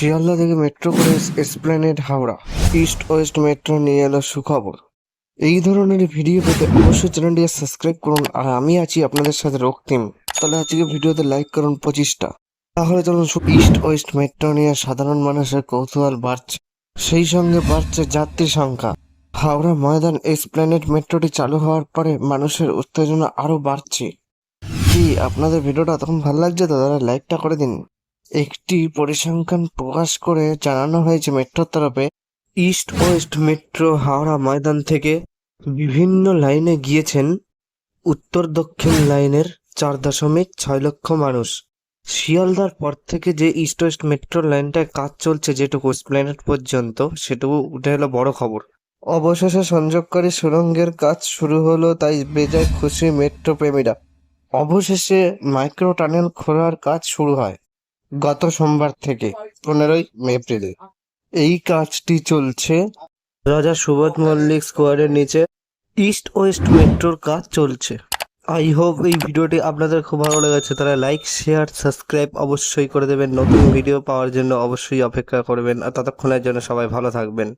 শিয়ালদা থেকে মেট্রো করে Esplanade Howrah, east west metro নিয়ে এলো সুখবর। এই ধরনের ভিডিও পেতে অবশ্যই চ্যানেলটি সাবস্ক্রাইব করুন, আর আমি আছি আপনাদের সাথে রক্তিম। তাহলে আজকে ভিডিওতে লাইক করুন পঁচিশটা। তাহলে চলুন ইস্ট ওয়েস্ট মেট্রো নিয়ে সাধারণ মানুষের কৌতূহল বাড়ছে। সেই সঙ্গে বাড়ছে যাত্রী সংখ্যা। হাওড়া ময়দান এসপ্ল্যানেড মেট্রোটি চালু হওয়ার পরে মানুষের উত্তেজনা আরও বাড়ছে। কি, আপনাদের ভিডিওটা তখন ভালো লাগছে? তো তারা লাইকটা করে দিন। একটি পরিসংখ্যান প্রকাশ করে জানানো হয়েছে মেট্রোর তরফে, east west metro Howrah Maidan থেকে বিভিন্ন লাইনে গিয়েছেন উত্তর দক্ষিণ লাইনের চার দশমিক ছয় লক্ষ মানুষ। শিয়ালদার পর থেকে যে ইস্ট ওয়েস্ট মেট্রো লাইনটায় কাজ চলছে যেটুকু স্প্ল্যানেট পর্যন্ত, সেটুকু উঠে এলো বড় খবর। অবশেষে সংযোগকারী সুড়ঙ্গের কাজ শুরু হলো, তাই বেজায় খুশি মেট্রো প্রেমীরা। অবশেষে মাইক্রো টানেল খোলার কাজ শুরু হয়। গত সোমবার থেকে পনেরোই এপ্রিলে। এই কাজটি চলছে রাজা সুবোধ মল্লিক স্কোয়ারের নিচে। ইস্ট ওয়েস্ট মেট্রোর কাজ চলছে। আই হোপ এই ভিডিওটি আপনাদের খুব ভালো লেগেছে। তারা লাইক, শেয়ার, সাবস্ক্রাইব অবশ্যই করে দেবেন। নতুন ভিডিও পাওয়ার জন্য অবশ্যই অপেক্ষা করবেন। আর ততক্ষণের জন্য সবাই ভালো থাকবেন।